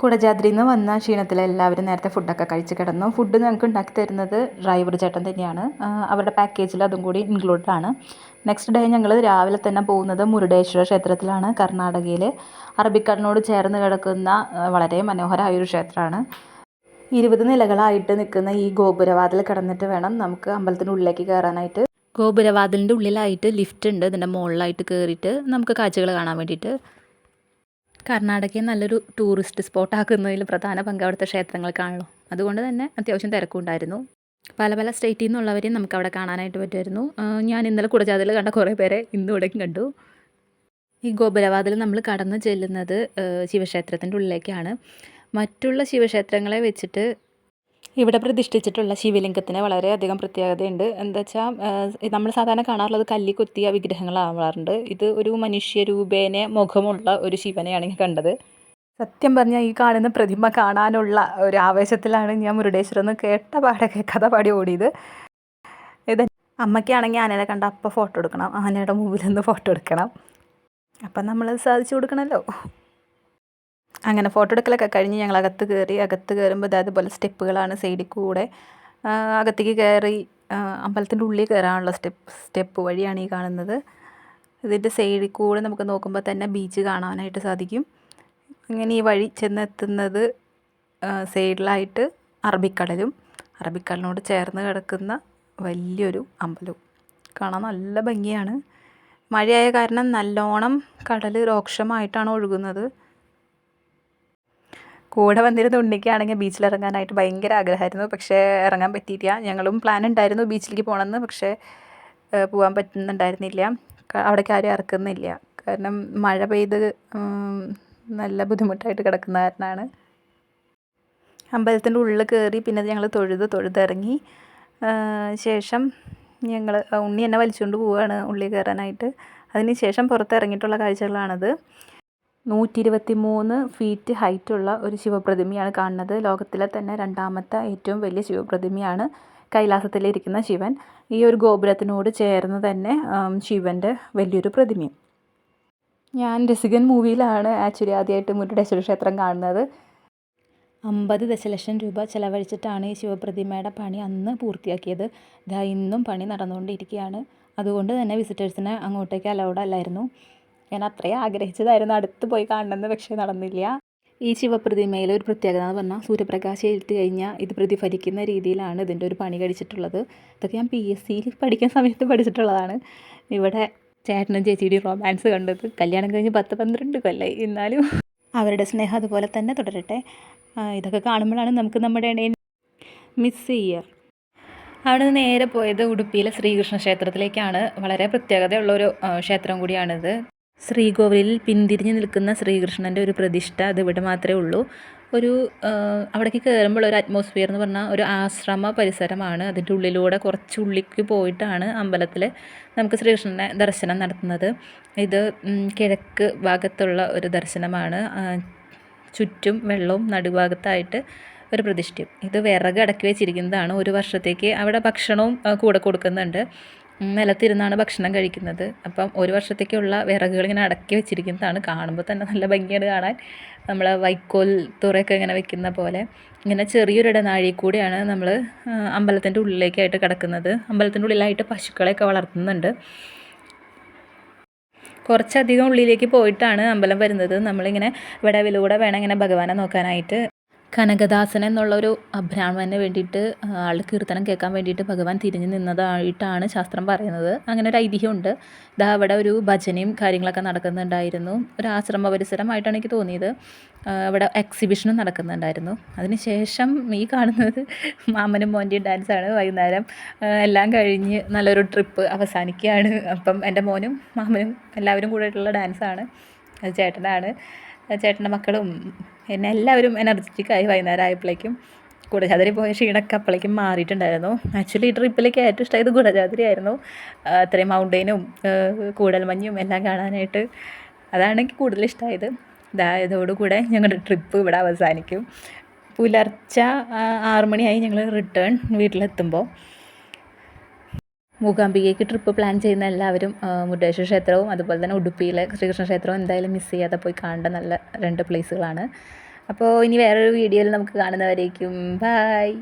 കുടജാദ്രിയിൽ നിന്ന് വന്ന ക്ഷീണത്തിൽ എല്ലാവരും നേരത്തെ ഫുഡൊക്കെ കഴിച്ച് കിടന്നു. ഫുഡ് ഞങ്ങൾക്ക് ഉണ്ടാക്കി തരുന്നത് ഡ്രൈവർ ചേട്ടൻ തന്നെയാണ്. അവരുടെ പാക്കേജിൽ അതും കൂടി ഇൻക്ലൂഡഡ് ആണ്. നെക്സ്റ്റ് ഡേ ഞങ്ങൾ രാവിലെ തന്നെ പോകുന്നത് മുരുടേശ്വര ക്ഷേത്രത്തിലാണ് കർണാടകയിൽ അറബിക്കടലിനോട് ചേർന്ന് കിടക്കുന്ന വളരെ മനോഹരമായ ഒരു ക്ഷേത്രമാണ്. ഇരുപത് നിലകളായിട്ട് നിൽക്കുന്ന ഈ ഗോപുരവാതിൽ കിടന്നിട്ട് വേണം നമുക്ക് അമ്പലത്തിനുള്ളിലേക്ക് കയറാനായിട്ട്. ഗോപുരവാതിലിന്റെ ഉള്ളിലായിട്ട് ലിഫ്റ്റ് ഉണ്ട്. ഇതിന്റെ മുകളിലായിട്ട് കയറിയിട്ട് നമുക്ക് കാഴ്ചകൾ കാണാൻ വേണ്ടിയിട്ട്. കർണാടകയെ നല്ലൊരു ടൂറിസ്റ്റ് സ്പോട്ട് ആക്കുന്നതിൽ പ്രധാന പങ്ക് അവിടുത്തെ ക്ഷേത്രങ്ങൾക്കാണല്ലോ അതുകൊണ്ട് തന്നെ അത്യാവശ്യം തിരക്കുണ്ടായിരുന്നു. പല പല സ്റ്റേറ്റിൽ നിന്നുള്ളവരെയും നമുക്ക് അവിടെ കാണാനായിട്ട് പറ്റുമായിരുന്നു. ഞാൻ ഇന്നലെ കുടജാതിൽ കണ്ട കുറേ പേരെ ഇന്നും ഇവിടേക്കും കണ്ടു. ഈ ഗോപുരവാതിൽ നമ്മൾ കടന്നു ചെല്ലുന്നത് ശിവക്ഷേത്രത്തിന്റെ ഉള്ളിലേക്കാണ്. മറ്റുള്ള ശിവക്ഷേത്രങ്ങളെ വെച്ചിട്ട് ഇവിടെ പ്രതിഷ്ഠിച്ചിട്ടുള്ള ശിവലിംഗത്തിന് വളരെയധികം പ്രത്യേകതയുണ്ട്. എന്താ വെച്ചാൽ നമ്മൾ സാധാരണ കാണാറുള്ളത് കല്ലി കൊത്തിയ വിഗ്രഹങ്ങളാവാറുണ്ട്. ഇത് ഒരു മനുഷ്യരൂപേനെ മുഖമുള്ള ഒരു ശിവനെയാണ് കണ്ടത്. സത്യം പറഞ്ഞാൽ ഈ കാണുന്ന പ്രതിമ കാണാനുള്ള ഒരു ആവേശത്തിലാണ് ഞാൻ മുരുടേശ്വരം എന്ന് കേട്ട പാടെ കേൾക്കാതെ പാടി ഓടിയത്. ഇത് അമ്മയ്ക്കാണെങ്കിൽ ആനയെ കണ്ട അപ്പം ഫോട്ടോ എടുക്കണം ആനയുടെ മുമ്പിൽ നിന്ന് ഫോട്ടോ എടുക്കണം. അപ്പം നമ്മൾ സാധിച്ചു കൊടുക്കണമല്ലോ അങ്ങനെ ഫോട്ടോ എടുക്കലൊക്കെ കഴിഞ്ഞ് ഞങ്ങൾ അകത്ത് കയറി അകത്ത് കയറുമ്പോൾ അതേപോലെ സ്റ്റെപ്പുകളാണ് സൈഡിൽ കൂടെ. അകത്തേക്ക് കയറി അമ്പലത്തിന്റെ ഉള്ളിൽ കയറാനുള്ള സ്റ്റെപ്പ് സ്റ്റെപ്പ് വഴിയാണ് ഈ കാണുന്നത്. ഇതിന്റെ സൈഡിൽ കൂടെ നമുക്ക് നോക്കുമ്പോൾ തന്നെ ബീച്ച് കാണാനായിട്ട് സാധിക്കും. അങ്ങനെ ഈ വഴി ചെന്നെത്തുന്നത് സൈഡിലായിട്ട് അറബിക്കടലും അറബിക്കടലിനോട് ചേർന്ന് കിടക്കുന്ന വലിയൊരു അമ്പലവും. കാണാൻ നല്ല ഭംഗിയാണ്. മഴയായ കാരണം നല്ലോണം കടൽ രോക്ഷമായിട്ടാണ് ഒഴുകുന്നത്. കൂടെ വന്നിരുന്ന ഉണ്ണിക്കാണെങ്കിൽ ബീച്ചിൽ ഇറങ്ങാനായിട്ട് ഭയങ്കര ആഗ്രഹമായിരുന്നു. പക്ഷേ ഇറങ്ങാൻ പറ്റിയില്ല. ഞങ്ങളും പ്ലാൻ ഉണ്ടായിരുന്നു ബീച്ചിലേക്ക് പോകണമെന്ന്. പക്ഷേ പോകാൻ പറ്റുന്നുണ്ടായിരുന്നില്ല. അവിടെ അവിടേക്ക് ആരും ഇറക്കുന്നില്ല. കാരണം മഴ പെയ്ത് നല്ല ബുദ്ധിമുട്ടായിട്ട് കിടക്കുന്ന കാരണമാണ്. അമ്പലത്തിന്റെ ഉള്ളിൽ കയറി പിന്നെ ഞങ്ങൾ തൊഴുത് തൊഴുതിറങ്ങി. ശേഷം ഞങ്ങൾ ഉണ്ണി എന്നെ വലിച്ചുകൊണ്ട് പോവുകയാണ് ഉള്ളിൽ കയറാനായിട്ട്. അതിന് ശേഷം പുറത്തിറങ്ങിയിട്ടുള്ള കാഴ്ചകളാണത്. നൂറ്റി ഇരുപത്തി മൂന്ന് ഫീറ്റ് ഹൈറ്റുള്ള ഒരു ശിവപ്രതിമയാണ് കാണുന്നത്. ലോകത്തിലെ തന്നെ രണ്ടാമത്തെ ഏറ്റവും വലിയ ശിവപ്രതിമയാണ് കൈലാസത്തിലിരിക്കുന്ന ശിവൻ. ഈ ഒരു ഗോപുരത്തിനോട് ചേർന്ന് തന്നെ ശിവന്റെ വലിയൊരു പ്രതിമയും ഞാൻ രസികൻ മൂവിയിലാണ് ആക്ച്വലി ആദ്യമായിട്ട് മുരുടേശ്വര ക്ഷേത്രം കാണുന്നത്. അമ്പത് ദശലക്ഷം രൂപ ചെലവഴിച്ചിട്ടാണ് ഈ ശിവപ്രതിമയുടെ പണി അന്ന് പൂർത്തിയാക്കിയത്. ഇതാ ഇന്നും പണി നടന്നുകൊണ്ടിരിക്കുകയാണ്. അതുകൊണ്ട് തന്നെ വിസിറ്റേഴ്സിനെ അങ്ങോട്ടേക്ക് അലൗഡ് അല്ലായിരുന്നു. ഞാൻ അത്രയും ആഗ്രഹിച്ചതായിരുന്നു അടുത്ത് പോയി കാണണമെന്ന് പക്ഷേ നടന്നില്ല. ഈ ശിവപ്രതിമയിലെ ഒരു പ്രത്യേകത എന്ന് പറഞ്ഞാൽ സൂര്യപ്രകാശം ഏൽറ്റ് കഴിഞ്ഞാൽ ഇത് പ്രതിഫലിക്കുന്ന രീതിയിലാണ് ഇതിന്റെ ഒരു പണി കഴിച്ചിട്ടുള്ളത്. ഇതൊക്കെ ഞാൻ പി എസ് സിയിൽ പഠിക്കുന്ന സമയത്ത് പഠിച്ചിട്ടുള്ളതാണ്. ഇവിടെ ചേട്ടനും ചേച്ചിയുടെയും റൊമാൻസ് കണ്ടത്. കല്യാണം കഴിഞ്ഞ് പത്ത് പന്ത്രണ്ട് കൊല്ലമായി എന്നാലും അവരുടെ സ്നേഹം അതുപോലെ തന്നെ തുടരട്ടെ. ഇതൊക്കെ കാണുമ്പോഴാണ് നമുക്ക് നമ്മുടെ ഇടയിൽ മിസ് ചെയ്യുക അവിടെ നിന്ന് നേരെ പോയത് ഉടുപ്പിയിലെ ശ്രീകൃഷ്ണ ക്ഷേത്രത്തിലേക്കാണ്. വളരെ പ്രത്യേകതയുള്ളൊരു ക്ഷേത്രം കൂടിയാണിത്. ശ്രീകോവിലിൽ പിന്തിരിഞ്ഞ് നിൽക്കുന്ന ശ്രീകൃഷ്ണന്റെ ഒരു പ്രതിഷ്ഠ അത് ഇവിടെ മാത്രമേ ഉള്ളൂ. ഒരു അവിടേക്ക് കയറുമ്പോൾ ഒരു അറ്റ്മോസ്ഫിയർ എന്ന് പറഞ്ഞാൽ ഒരു ആശ്രമ പരിസരമാണ്. അതിന്റെ ഉള്ളിലൂടെ കുറച്ച് ഉള്ളിലേക്ക് പോയിട്ടാണ് അമ്പലത്തിൽ നമുക്ക് ശ്രീകൃഷ്ണനെ ദർശനം നടത്തുന്നത്. ഇത് കിഴക്ക് ഭാഗത്തുള്ള ഒരു ദർശനമാണ്. ചുറ്റും വെള്ളവും നടുഭാഗത്തായിട്ട് ഒരു പ്രതിഷ്ഠയും. ഇത് വിറക് അടക്കി വെച്ചിരിക്കുന്നതാണ്. ഒരു വർഷത്തേക്ക് അവിടെ ഭക്ഷണവും കൂടെ കൊടുക്കുന്നുണ്ട്. നിലത്തിരുന്നാണ് ഭക്ഷണം കഴിക്കുന്നത്. അപ്പം ഒരു വർഷത്തേക്കുള്ള വിറകുകൾ ഇങ്ങനെ അടക്കി വെച്ചിരിക്കുന്നതാണ്. കാണുമ്പോൾ തന്നെ നല്ല ഭംഗിയാണ് കാണാൻ. നമ്മൾ വൈക്കോൽ തുറയൊക്കെ ഇങ്ങനെ വെക്കുന്ന പോലെ. ഇങ്ങനെ ചെറിയൊരു ഇടനാഴി കൂടിയാണ് നമ്മൾ അമ്പലത്തിന്റെ ഉള്ളിലേക്കായിട്ട് കിടക്കുന്നത്. അമ്പലത്തിന്റെ ഉള്ളിലായിട്ട് പശുക്കളെയൊക്കെ വളർത്തുന്നുണ്ട്. കുറച്ചധികം ഉള്ളിലേക്ക് പോയിട്ടാണ് അമ്പലം വരുന്നത്. നമ്മളിങ്ങനെ വിടവിലൂടെ വേണം ഇങ്ങനെ ഭഗവാനെ നോക്കാനായിട്ട്. കനകദാസൻ എന്നുള്ള ഒരു ബ്രാഹ്മണന് വേണ്ടിയിട്ട് ആൾ കീർത്തനം കേൾക്കാൻ വേണ്ടിയിട്ട് ഭഗവാൻ തിരിഞ്ഞു നിന്നതായിട്ടാണ് ശാസ്ത്രം പറയുന്നത്. അങ്ങനെ ഒരു ഐതിഹ്യമുണ്ട്. ഇതാ അവിടെ ഒരു ഭജനയും കാര്യങ്ങളൊക്കെ നടക്കുന്നുണ്ടായിരുന്നു. ഒരു ആശ്രമ പരിസരമായിട്ടാണ് എനിക്ക് തോന്നിയത്. അവിടെ എക്സിബിഷനും നടക്കുന്നുണ്ടായിരുന്നു. അതിനുശേഷം ഈ കാണുന്നത് മാമനും മോന്റെയും ഡാൻസാണ് വൈകുന്നേരം എല്ലാം കഴിഞ്ഞ് നല്ലൊരു ട്രിപ്പ് അവസാനിക്കുകയാണ്. അപ്പം എന്റെ മോനും മാമനും എല്ലാവരും കൂടെയുള്ള ഡാൻസാണ് അത് ചേട്ടനാണ്. ചേട്ടന്റെ മക്കളും എന്നെ എല്ലാവരും എനർജറ്റിക്കായി വൈകുന്നേരം ആയപ്പോഴേക്കും കുടജാതിരി പോയ ക്ഷീണമൊക്കെ അപ്പോഴേക്കും മാറിയിട്ടുണ്ടായിരുന്നു. ആക്ച്വലി ഈ ട്രിപ്പിലേക്ക് ഏറ്റവും ഇഷ്ടമായത് ഗുഡജാതിരി ആയിരുന്നു. അത്രയും മൗണ്ടൈനും കൂടൽമഞ്ഞും എല്ലാം കാണാനായിട്ട് അതാണ് എനിക്ക് കൂടുതൽ ഇഷ്ടമായത്. ഇതായതോടുകൂടെ ഞങ്ങളുടെ ട്രിപ്പ് ഇവിടെ അവസാനിക്കും. പുലർച്ച ആറുമണിയായി മണിയായി ഞങ്ങൾ റിട്ടേൺ വീട്ടിലെത്തുമ്പോൾ മൂകാംബികയ്ക്ക് ട്രിപ്പ് പ്ലാൻ ചെയ്യുന്ന എല്ലാവരും മുരുടേശ്വര ക്ഷേത്രവും അതുപോലെ തന്നെ ഉടുപ്പിയിലെ ശ്രീകൃഷ്ണ ക്ഷേത്രവും എന്തായാലും മിസ് ചെയ്യാതെ പോയി കാണേണ്ട നല്ല രണ്ട് പ്ലേസുകളാണ് അപ്പോൾ ഇനി വേറൊരു വീഡിയോയിൽ നമുക്ക് കാണുന്നവരേക്കും ബായ്